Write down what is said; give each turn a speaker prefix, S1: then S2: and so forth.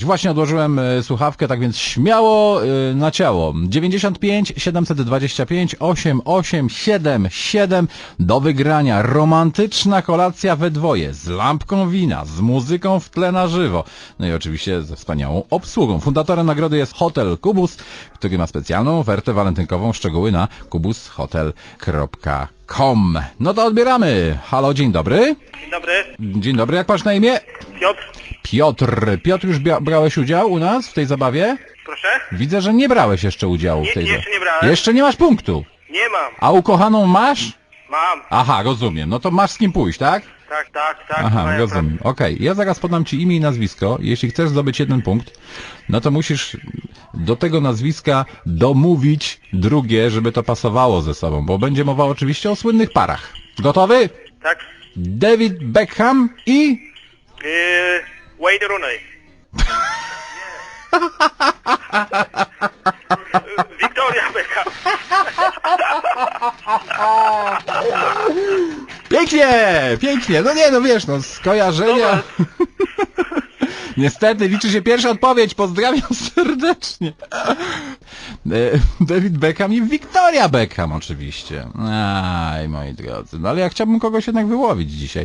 S1: Właśnie odłożyłem e, słuchawkę, tak więc śmiało e, na ciało. 95 725 8877 do wygrania. Romantyczna kolacja we dwoje z lampką wina, z muzyką w tle na żywo. No i oczywiście ze wspaniałą obsługą. Fundatorem nagrody jest Hotel Kubus, który ma specjalną ofertę walentynkową. Szczegóły na kubushotel.com. No to odbieramy. Halo, dzień dobry.
S2: Dzień dobry,
S1: Dzień dobry, jak masz na imię?
S2: Piotr,
S1: Piotr. Piotr, już bia- brałeś udział u nas w tej zabawie?
S2: proszę?
S1: Widzę, że nie brałeś jeszcze udziału w
S2: Nie,
S1: tej
S2: jeszcze
S1: zabawie.
S2: nie brałem.
S1: Jeszcze nie masz punktu.
S2: Nie mam,
S1: A ukochaną masz?
S2: mam,
S1: Aha, rozumiem. No to masz z kim pójść, tak?
S2: tak, tak, tak.
S1: Aha,
S2: moja
S1: rozumiem. Okej, ja zaraz podam ci imię i nazwisko. Jeśli chcesz zdobyć jeden punkt, no to musisz do tego nazwiska domówić drugie, żeby to pasowało ze sobą, bo będzie mowa oczywiście o słynnych parach. Gotowy?
S2: Tak,
S1: David Beckham i...
S2: yy, Wayne Rooney. Wiktoria Beckham.
S1: Pięknie! Pięknie! No nie, no wiesz, no skojarzenia... Niestety, liczy się pierwsza odpowiedź. Pozdrawiam serdecznie. E, David Beckham i Victoria Beckham oczywiście. Aj, moi drodzy. No ale ja chciałbym kogoś jednak wyłowić dzisiaj.